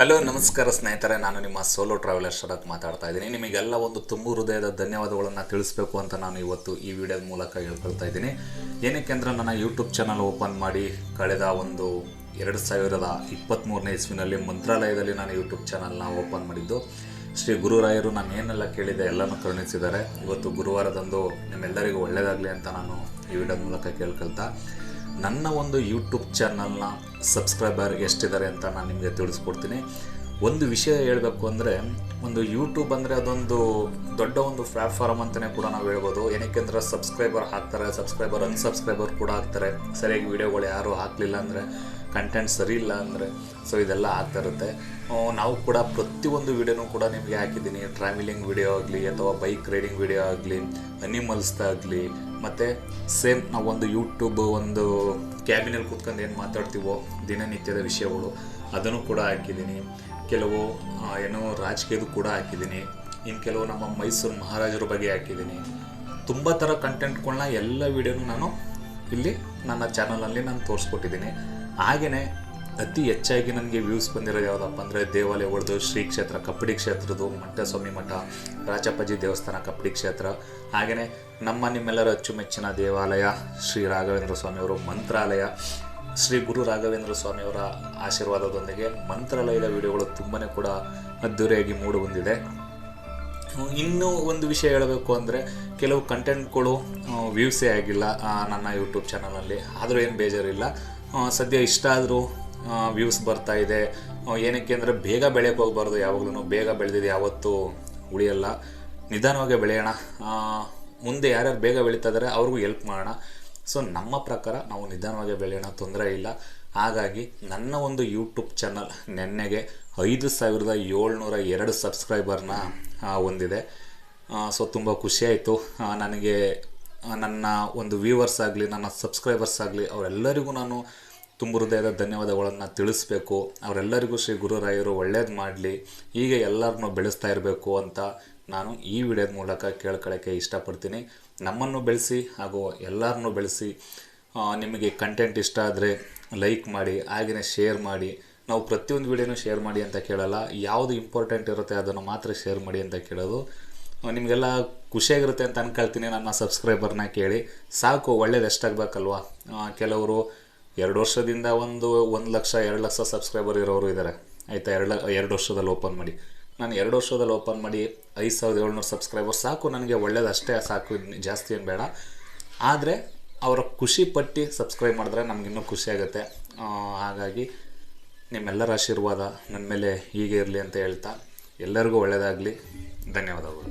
Hello, ನಮಸ್ಕಾರ ಸ್ನೇಹಿತರೆ. ನಾನು ನಿಮ್ಮ ಸೋಲೋ ಟ್ರಾವೆಲರ್ ಶರತ್ ಮಾತಾಡ್ತಾ ಇದ್ದೀನಿ. ನಿಮಗೆಲ್ಲ ಒಂದು ತುಂಬು ಹೃದಯದ ಧನ್ಯವಾದಗಳನ್ನು ತಿಳಿಸ್ಬೇಕು ಅಂತ ನಾನು ಇವತ್ತು ಈ ವಿಡಿಯೋದ ಮೂಲಕ ಹೇಳ್ಕೊಳ್ತಾ ಇದ್ದೀನಿ. ಏನಕ್ಕೆ ಅಂದರೆ ನನ್ನ ಯೂಟ್ಯೂಬ್ ಚಾನಲ್ ಓಪನ್ ಮಾಡಿ ಕಳೆದ ಒಂದು ಎರಡು ಸಾವಿರದ ಇಪ್ಪತ್ತ್ಮೂರನೇ ಇಸ್ವಿನಲ್ಲಿ ಮಂತ್ರಾಲಯದಲ್ಲಿ ನಾನು ಯೂಟ್ಯೂಬ್ ಚಾನಲ್ನ ಓಪನ್ ಮಾಡಿದ್ದು. ಶ್ರೀ ಗುರುರಾಯರು ನಾನು ಏನೆಲ್ಲ ಕೇಳಿದೆ ಎಲ್ಲನೂ ಕರುಣಿಸಿದ್ದಾರೆ. ಇವತ್ತು ಗುರುವಾರದಂದು ನಿಮ್ಮೆಲ್ಲರಿಗೂ ಒಳ್ಳೆಯದಾಗಲಿ ಅಂತ ನಾನು ಈ ವಿಡಿಯೋದ ಮೂಲಕ ಕೇಳ್ಕೊಳ್ತಾ. ನನ್ನ ಒಂದು ಯೂಟ್ಯೂಬ್ ಚಾನಲ್ನ ಸಬ್ಸ್ಕ್ರೈಬರ್ ಎಷ್ಟಿದ್ದಾರೆ ಅಂತ ನಾನು ನಿಮಗೆ ತಿಳಿಸ್ಕೊಡ್ತೀನಿ. ಒಂದು ವಿಷಯ ಹೇಳಬೇಕು ಅಂದರೆ, ಒಂದು ಯೂಟ್ಯೂಬ್ ಅಂದರೆ ಅದೊಂದು ದೊಡ್ಡ ಒಂದು ಪ್ಲ್ಯಾಟ್ಫಾರ್ಮ್ ಅಂತಲೇ ಕೂಡ ನಾವು ಹೇಳ್ಬೋದು. ಏನಕ್ಕೆ ಅಂದರೆ ಸಬ್ಸ್ಕ್ರೈಬರ್ ಹಾಕ್ತಾರೆ ಸಬ್ಸ್ಕ್ರೈಬರ್ ಅನ್ಸಬ್ಸ್ಕ್ರೈಬರ್ ಕೂಡ ಹಾಕ್ತಾರೆ. ಸರಿಯಾಗಿ ವೀಡಿಯೋಗಳು ಯಾರೂ ಹಾಕಲಿಲ್ಲ ಅಂದರೆ ಕಂಟೆಂಟ್ ಸರಿ ಇಲ್ಲ ಅಂದರೆ ಸೊ ಇದೆಲ್ಲ ಆಗ್ತಾ ಇರುತ್ತೆ ನಾವು ಕೂಡ ಪ್ರತಿಯೊಂದು ವಿಡಿಯೋನೂ ಕೂಡ ನಿಮಗೆ ಹಾಕಿದ್ದೀನಿ. ಟ್ರಾವೆಲಿಂಗ್ ವಿಡಿಯೋ ಆಗಲಿ ಅಥವಾ ಬೈಕ್ ರೈಡಿಂಗ್ ವಿಡಿಯೋ ಆಗಲಿ ಅನಿಮಲ್ಸ್ದಾಗಲಿ ಮತ್ತು ಸೇಮ್ ನಾವು ಒಂದು ಯೂಟ್ಯೂಬ್ ಒಂದು ಕ್ಯಾಬಿನಲ್ಲಿ ಕೂತ್ಕೊಂಡು ಏನು ಮಾತಾಡ್ತೀವೋ ದಿನನಿತ್ಯದ ವಿಷಯಗಳು, ಅದನ್ನು ಕೂಡ ಹಾಕಿದ್ದೀನಿ. ಕೆಲವು ಏನೋ ರಾಜಕೀಯದ ಕೂಡ ಹಾಕಿದ್ದೀನಿ. ಇನ್ನು ಕೆಲವು ನಮ್ಮ ಮೈಸೂರು ಮಹಾರಾಜರ ಬಗ್ಗೆ ಹಾಕಿದ್ದೀನಿ. ತುಂಬ ಥರ ಕಂಟೆಂಟ್ಗಳನ್ನ ಎಲ್ಲ ವಿಡಿಯೋನು ನಾನು ಇಲ್ಲಿ ನನ್ನ ಚಾನಲಲ್ಲಿ ನಾನು ತೋರಿಸ್ಕೊಟ್ಟಿದ್ದೀನಿ. ಹಾಗೆಯೇ ಅತಿ ಹೆಚ್ಚಾಗಿ ನನಗೆ ವ್ಯೂಸ್ ಬಂದಿರೋದು ಯಾವುದಪ್ಪ ಅಂದರೆ ದೇವಾಲಯಗಳದ್ದು ಶ್ರೀ ಕ್ಷೇತ್ರ, ಕಪ್ಪಡಿ ಕ್ಷೇತ್ರದ್ದು, ಮಂಟಸ್ವಾಮಿ ಮಠ, ರಾಜಪ್ಪಾಜಿ ದೇವಸ್ಥಾನ, ಕಪ್ಪಡಿ ಕ್ಷೇತ್ರ. ಹಾಗೆಯೇ ನಮ್ಮ ನಿಮ್ಮೆಲ್ಲರ ಅಚ್ಚುಮೆಚ್ಚಿನ ದೇವಾಲಯ ಶ್ರೀ ರಾಘವೇಂದ್ರ ಸ್ವಾಮಿಯವರು ಮಂತ್ರಾಲಯ. ಶ್ರೀ ಗುರು ರಾಘವೇಂದ್ರ ಸ್ವಾಮಿಯವರ ಆಶೀರ್ವಾದದೊಂದಿಗೆ ಮಂತ್ರಾಲಯದ ವಿಡಿಯೋಗಳು ತುಂಬಾ ಕೂಡ ಅದ್ದೂರಿಯಾಗಿ ಮೂಡಿ ಬಂದಿದೆ. ಇನ್ನೂ ಒಂದು ವಿಷಯ ಹೇಳಬೇಕು ಅಂದರೆ ಕೆಲವು ಕಂಟೆಂಟ್ಗಳು ವ್ಯೂಸೇ ಆಗಿಲ್ಲ ನನ್ನ ಯೂಟ್ಯೂಬ್ ಚಾನಲಲ್ಲಿ ಆದರೂ ಏನು ಬೇಜಾರಿಲ್ಲ. ಸದ್ಯ ಇಷ್ಟ ಆದರೂ ವ್ಯೂಸ್ ಬರ್ತಾ ಇದೆ. ಏನಕ್ಕೆ ಅಂದರೆ ಬೇಗ ಬೆಳೆಯಕ್ಕೆ ಹೋಗಬಾರ್ದು. ಯಾವಾಗಲೂ ಬೇಗ ಬೆಳೆದಿದೆ. ಯಾವತ್ತೂ ಉಳಿಯಲ್ಲ. ನಿಧಾನವಾಗಿ ಬೆಳೆಯೋಣ. ಮುಂದೆ ಯಾರ್ಯಾರು ಬೇಗ ಬೆಳೀತಾ ಇದ್ದಾರೆ ಅವ್ರಿಗೂ ಹೆಲ್ಪ್ ಮಾಡೋಣ. ಸೊ ನಮ್ಮ ಪ್ರಕಾರ ನಾವು ನಿಧಾನವಾಗಿ ಬೆಳೆಯೋಣ. ತೊಂದರೆ ಇಲ್ಲ. ಹಾಗಾಗಿ ನನ್ನ ಒಂದು ಯೂಟ್ಯೂಬ್ ಚಾನಲ್ ನೆನ್ನೆಗೆ ಐದು ಸಾವಿರದ ಏಳ್ನೂರ ಎರಡು ಸಬ್ಸ್ಕ್ರೈಬರ್ನ ಹೊಂದಿದೆ ಸೊ ತುಂಬ ಖುಷಿಯಾಯಿತು ನನಗೆ ನನ್ನ ಒಂದು ವ್ಯೂವರ್ಸ್ ಆಗಲಿ, ನನ್ನ ಸಬ್ಸ್ಕ್ರೈಬರ್ಸ್ ಆಗಲಿ, ಅವರೆಲ್ಲರಿಗೂ ನಾನು ತುಂಬ ಹೃದಯದ ಧನ್ಯವಾದಗಳನ್ನು ತಿಳಿಸ್ಬೇಕು. ಅವರೆಲ್ಲರಿಗೂ ಶ್ರೀ ಗುರುರಾಯರು ಒಳ್ಳೇದು ಮಾಡಲಿ, ಹೀಗೆ ಎಲ್ಲರನ್ನೂ ಬೆಳೆಸ್ತಾ ಇರಬೇಕು ಅಂತ ನಾನು ಈ ವಿಡಿಯೋದ ಮೂಲಕ ಕೇಳ್ಕೊಳ್ಳೋಕ್ಕೆ ಇಷ್ಟಪಡ್ತೀನಿ. ನಮ್ಮನ್ನು ಬೆಳೆಸಿ ಹಾಗೂ ಎಲ್ಲರನ್ನೂ ಬೆಳೆಸಿ ನಿಮಗೆ ಕಂಟೆಂಟ್ ಇಷ್ಟ ಆದರೆ ಲೈಕ್ ಮಾಡಿ ಹಾಗೆಯೇ ಶೇರ್ ಮಾಡಿ. ನಾವು ಪ್ರತಿಯೊಂದು ವಿಡಿಯೋನೂ ಶೇರ್ ಮಾಡಿ ಅಂತ ಕೇಳಲ್ಲ, ಯಾವುದು ಇಂಪಾರ್ಟೆಂಟ್ ಇರುತ್ತೆ ಅದನ್ನು ಮಾತ್ರ ಶೇರ್ ಮಾಡಿ ಅಂತ ಕೇಳೋದು ನಿಮಗೆಲ್ಲ ಖುಷಿಯಾಗಿರುತ್ತೆ ಅಂತ ಅನ್ಕೊಳ್ತೀನಿ ನನ್ನ ಸಬ್ಸ್ಕ್ರೈಬರ್ನ ಕೇಳಿ. ಸಾಕು, ಒಳ್ಳೇದು ಎಷ್ಟಾಗಬೇಕಲ್ವಾ? ಕೆಲವರು ಎರಡು ವರ್ಷದಿಂದ ಒಂದು ಒಂದು ಲಕ್ಷ, ಎರಡು ಲಕ್ಷ ಸಬ್ಸ್ಕ್ರೈಬರ್ ಇರೋರು ಇದ್ದಾರೆ ಆಯಿತಾ? ಎರಡು ಎರಡು ವರ್ಷದಲ್ಲಿ ಓಪನ್ ಮಾಡಿ. ನಾನು ಎರಡು ವರ್ಷದಲ್ಲಿ ಓಪನ್ ಮಾಡಿ ಐದು ಸಾವಿರದ ಏಳ್ನೂರು ಸಬ್ಸ್ಕ್ರೈಬರ್ ಸಾಕು, ನನಗೆ ಒಳ್ಳೇದು ಅಷ್ಟೇ, ಸಾಕು ಜಾಸ್ತಿ ಏನು ಬೇಡ. ಆದರೆ ಅವರ ಖುಷಿ ಪಟ್ಟು ಸಬ್ಸ್ಕ್ರೈಬ್ ಮಾಡಿದ್ರೆ ನಮಗಿನ್ನೂ ಖುಷಿಯಾಗುತ್ತೆ ಹಾಗಾಗಿ ನಿಮ್ಮೆಲ್ಲರ ಆಶೀರ್ವಾದ ನನ್ನ ಮೇಲೆ ಹೀಗೆ ಇರಲಿ ಅಂತ ಹೇಳ್ತಾ ಎಲ್ಲರಿಗೂ ಒಳ್ಳೆಯದಾಗಲಿ ಧನ್ಯವಾದಗಳು.